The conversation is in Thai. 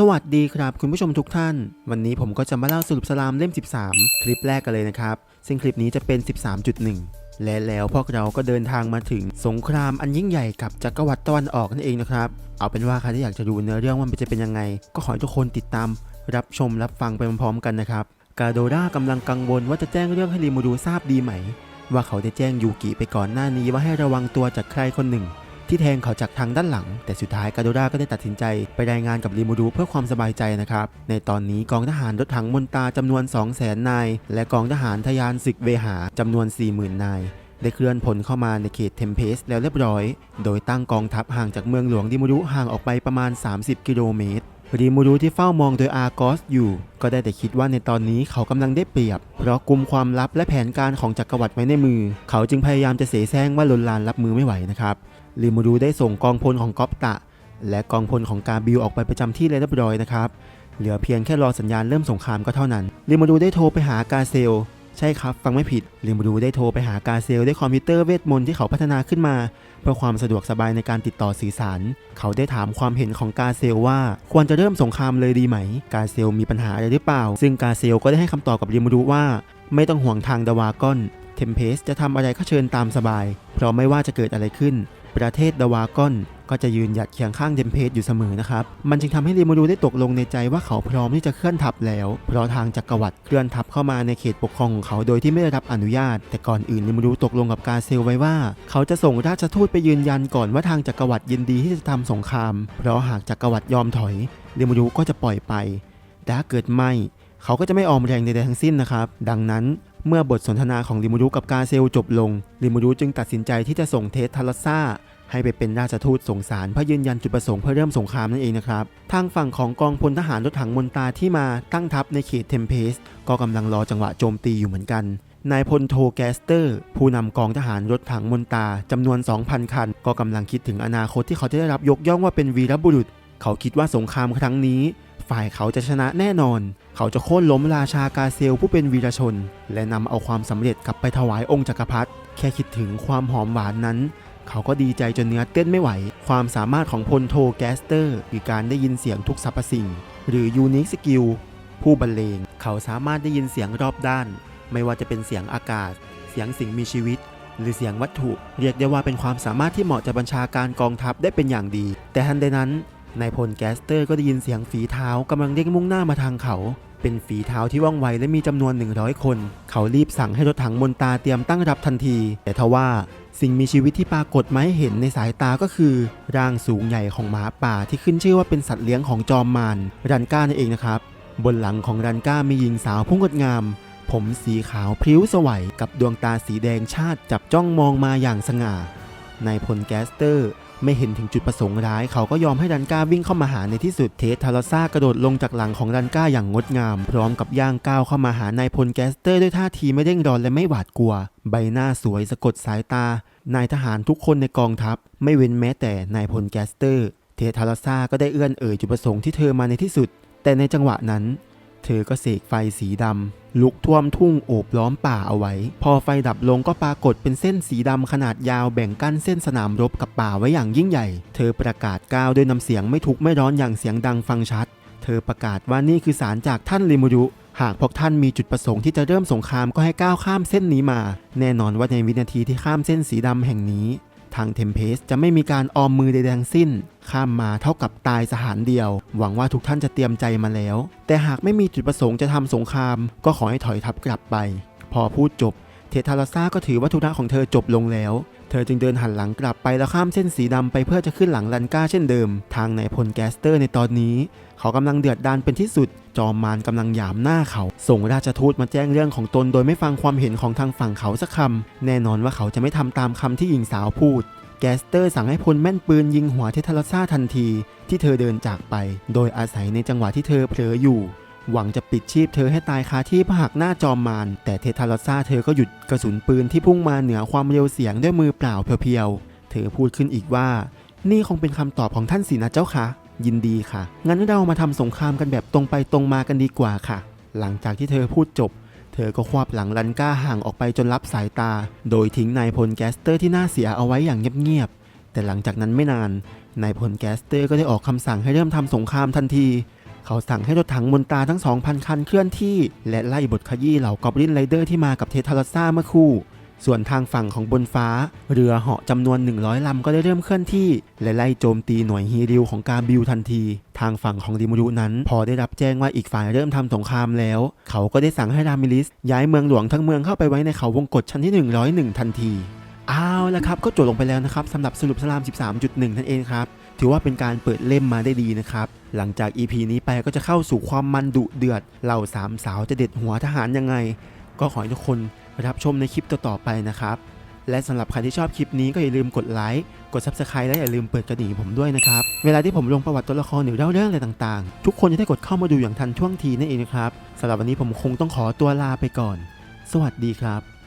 สวัสดีครับ คุณผู้ชมทุกท่าน วันนี้ผมก็จะมาเล่าสรุปสลามเล่ม 13 คลิปแรกกันเลยนะครับ ซึ่งคลิปนี้จะเป็น 13.1 และแล้วพวกเราก็เดินทางมาถึงสงครามอันยิ่งใหญ่กับจักรวรรดิตะวันออกนั่นเองนะครับ เอาเป็นว่าใครที่อยากจะดูเนื้อเรื่องว่ามันจะเป็นยังไง ก็ขอให้ทุกคนติดตาม รับชมรับฟังไปพร้อมๆกันนะครับกาโดด้ากำลังกังวลว่าจะแจ้งเรื่องให้ริมูดูทราบดีไหม ว่าเขาได้แจ้งยูกิไปก่อนหน้านี้ว่าให้ระวังตัวจากใครคนหนึ่ง ที่แทงเขาจากทางด้านหลัง แต่สุดท้ายกาโดด้าก็ได้ตัดสินใจไปรายงานกับริมูดูเพื่อความสบายใจนะครับ ในตอนนี้กองทหารรถถังมนตาจำนวน 2 0 0 0 0 0นาย และกองทหารทยานศึกเวหาจำนวน 40,000 นายได้เคลื่อนพลเข้ามาในเขตเทมเพสแล้วเรียบร้อย โดยตั้งกองทัพห่างจากเมืองหลวงริมูรุห่างออกไปประมาณ 30 กิโลเมตรริมูรุที่เฝ้ามองโดยอาร์กอสอยู่ ก็ได้แต่คิดว่าในตอนนี้เขากำลังได้เปรียบ เพราะกุมความลับและแผนการของจักรวรรดิไว้ในมือ เขาจึงพยายามจะเสแสร้งว่าลนลานรับมือไม่ไหวนะครับ ริมูรุได้ส่งกองพลของกอปตะ และกองพลของกาบิลออกไปประจำที่เลยเรียบร้อยนะครับเหลือเพียงแค่รอสัญญาณเริ่มสงครามก็เท่านั้นริมูรุได้โทรไปหากาเซล ใช่ครับ ฟังไม่ผิดริมูรุได้โทรไปหากาเซลด้วยคอมพิวเตอร์เวทมนต์ที่เขาพัฒนาขึ้นมา เพื่อความสะดวกสบายในการติดต่อสื่อสาร เขาได้ถามความเห็นของกาเซลว่าควรจะเริ่มสงครามเลยดีไหม กาเซลมีปัญหาอะไรหรือเปล่า ซึ่งกาเซลก็ได้ให้คำตอบกับริมูรุว่า ไม่ต้องห่วงทางดาวากอนเทมเพสจะทำอะไรก็เชิญตามสบาย เพราะไม่ว่าจะเกิดอะไรขึ้น ประเทศดาวากอนก็จะยืนหยัดเคียงข้างเทมเพสอยู่เสมอนะครับ มันจึงทำให้เรมูรุได้ตกลงในใจว่าเขาพร้อมที่จะเคลื่อนทัพแล้ว เพราะทางจักรวรรดิเคลื่อนทัพเข้ามาในเขตปกครองของเขาโดยที่ไม่ได้รับอนุญาต แต่ก่อนอื่นเรมูรุตกลงกับกาเซลไว้ว่า เขาจะส่งราชทูตไปยืนยันก่อนว่าทางจักรวรรดิยินดีที่จะทำสงคราม เพราะหากจักรวรรดิยอมถอยเรมูรุก็จะปล่อยไป แต่ถ้าเกิดไม่ เขาก็จะไม่ออมแรงใดๆทั้งสิ้นนะครับ ดังนั้น เมื่อบทสนทนาของริมูรุกับกาเซลจบลงริมูรุจึงตัดสินใจที่จะส่งเทสทารัสซาให้ไปเป็นราชทูตส่งสารเพื่อยืนยันจุดประสงค์เพื่อเริ่มสงครามนั่นเองนะครับ ทางฝั่งของกองพลทหารรถถังมนตาที่มาตั้งทัพในเขตเทมเพสก็กำลังรอจังหวะโจมตีอยู่เหมือนกัน นายพลโทแกสเตอร์ ผู้นำกองทหารรถถังมนตาจำนวน 2,000 คัน ก็กำลังคิดถึงอนาคตที่เขาจะได้รับยกย่องว่าเป็นวีรบุรุษ เขาคิดว่าสงครามครั้งนี้ ฝ่ายเขาจะชนะแน่นอน เขาจะโค่นล้มราชากาเซลผู้เป็นวีรชน และนำเอาความสำเร็จกลับไปถวายองค์จักรพรรดิแค่คิดถึงความหอมหวานนั้น เขาก็ดีใจจนเนื้อเต้นไม่ไหว ความสามารถของพลโทแกสเตอร์คือการได้ยินเสียงทุกสรรพสิ่ง หรือยูนิคสกิลผู้บรรเลง เขาสามารถได้ยินเสียงรอบด้าน ไม่ว่าจะเป็นเสียงอากาศ เสียงสิ่งมีชีวิต หรือเสียงวัตถุ เรียกได้ว่าเป็นความสามารถที่เหมาะจะบัญชาการกองทัพได้เป็นอย่างดี แต่ทันใดนั้นนายพลแกสเตอร์ก็ได้ยินเสียงฝีเท้ากำลังเร่งมุ่งหน้ามาทางเขา เป็นฝีเท้าที่ว่องไวและมีจำนวน 100 คน เขารีบสั่งให้รถถังมนตาเตรียมตั้งรับทันที แต่ทว่าสิ่งมีชีวิตที่ปรากฏมาให้เห็นในสายตาก็คือ ร่างสูงใหญ่ของหมาป่าที่ขึ้นชื่อว่าเป็นสัตว์เลี้ยงของจอมมารรันก้านั่นเองนะครับ บนหลังของรันก้ามีหญิงสาวผู้งดงาม ผมสีขาวพริ้วสวัยกับดวงตาสีแดงชาติจับจ้องมองมาอย่างสง่านายพลแกสเตอร์ ไม่เห็นถึงจุดประสงค์ร้าย เขาก็ยอมให้รันก้าวิ่งเข้ามาหาในที่สุดเทสทาราซ่ากระโดดลงจากหลังของรันก้าอย่างงดงาม พร้อมกับย่างก้าวเข้ามาหานายพลแกสเตอร์ด้วยท่าทีไม่เร่งร้อนและไม่หวาดกลัว ใบหน้าสวยสะกดสายตา นายทหารทุกคนในกองทัพ ไม่เว้นแม้แต่นายพลแกสเตอร์ เทสทาราซ่าก็ได้เอื้อนเอ่ยจุดประสงค์ที่เธอมาในที่สุด แต่ในจังหวะนั้น เธอก็เสกไฟสีดำลุกท่วมทุ่งโอบล้อมป่าเอาไว้ พอไฟดับลงก็ปรากฏเป็นเส้นสีดำขนาดยาวแบ่งกั้นเส้นสนามรบกับป่าไว้อย่างยิ่งใหญ่ เธอประกาศก้าวด้วยน้ำเสียงไม่ทุกข์ไม่ร้อนอย่างเสียงดังฟังชัด เธอประกาศว่านี่คือสารจากท่านริมูรุหากพวกท่านมีจุดประสงค์ที่จะเริ่มสงครามก็ให้ก้าวข้ามเส้นนี้มา แน่นอนว่าในวินาทีที่ข้ามเส้นสีดำแห่งนี้ ทางเทมเพสจะไม่มีการออมมือใดๆทั้งสิ้น ข้ามมาเท่ากับตายสถานเดียว หวังว่าทุกท่านจะเตรียมใจมาแล้ว แต่หากไม่มีจุดประสงค์จะทำสงคราม ก็ขอให้ถอยทัพกลับไป พอพูดจบ เททาราซาก็ถือวัตถุนะของเธอจบลงแล้ว เธอจึงเดินหันหลังกลับไปแล้วข้ามเส้นสีดำไปเพื่อจะขึ้นหลังลันก้าเช่นเดิม ทางนายพลแกสเตอร์ในตอนนี้ เขากำลังเดือดดานเป็นที่สุด จอมมารกำลังหยามหน้าเขา ส่งราชทูตมาแจ้งเรื่องของตนโดยไม่ฟังความเห็นของทางฝั่งเขาสักคำแน่นอนว่าเขาจะไม่ทำตามคำที่หญิงสาวพูดแกสเตอร์สั่งให้พลแม่นปืนยิงหัวเททาราซ่าทันที ที่เธอเดินจากไป โดยอาศัยในจังหวะที่เธอเผลออยู่ หวังจะปิดชีพเธอให้ตายคาที่ผหักหน้าจอมมารแต่เททาราซ่าเธอก็หยุดกระสุนปืนที่พุ่งมาเหนือความเร็วเสียงด้วยมือเปล่าเพียวๆ เธอพูดขึ้นอีกว่า นี่คงเป็นคำตอบของท่านสินะเจ้าคะยินดีค่ะ งั้นเรามาทำสงครามกันแบบตรงไปตรงมากันดีกว่าค่ะ หลังจากที่เธอพูดจบ เธอก็ควับหลังลันก้าห่างออกไปจนรับสายตา โดยทิ้งนายพลแกสเตอร์ที่น่าเสียเอาไว้อย่างเงียบๆ แต่หลังจากนั้นไม่นาน นายพลแกสเตอร์ก็ได้ออกคำสั่งให้เริ่มทำสงครามทันที เขาสั่งให้รถถังมนตาทั้ง 2,000 คันเคลื่อนที่ และไล่บทขยี้เหล่ากอบลินไรเดอร์ที่มากับเททารัสซาเมื่อคู่ ส่วนทางฝั่งของบนฟ้า เรือเหาะจำนวน 100 ลำก็ได้เริ่มเคลื่อนที่ และไล่โจมตีหน่วยฮีริวของกาบิวทันที ทางฝั่งของดิมูรุนั้น พอได้รับแจ้งว่าอีกฝ่ายเริ่มทำสงครามแล้ว เขาก็ได้สั่งให้รามิลิส ย้ายเมืองหลวงทั้งเมืองเข้าไปไว้ในเขาวงกฏชั้นที่ 101 ทันทีเอาละครับก็จบลงไปแล้วนะครับสำหรับสรุปสลาม 13.1 นั่นเองครับ ถือว่าเป็นการเปิดเล่มมาได้ดีนะครับ หลังจาก EP นี้ไปก็จะเข้าสู่ความมันดุเดือด เหล่าสามสาวจะเด็ดหัวทหารยังไง ก็ขอให้ทุกคนรับชมในคลิปต่อๆไปนะครับ และสำหรับใครที่ชอบคลิปนี้ก็อย่าลืมกดไลค์ กด Subscribe และอย่าลืมเปิดกระดิ่งผมด้วยนะครับ เวลาที่ผมลงประวัติตัวละครหรือเล่าเรื่องอะไรต่างๆ ทุกคนจะได้กดเข้ามาดูอย่างทันท่วงทีนั่นเองนะครับสำหรับวันนี้ผมคงต้องขอตัวลาไปก่อน สวัสดีครับ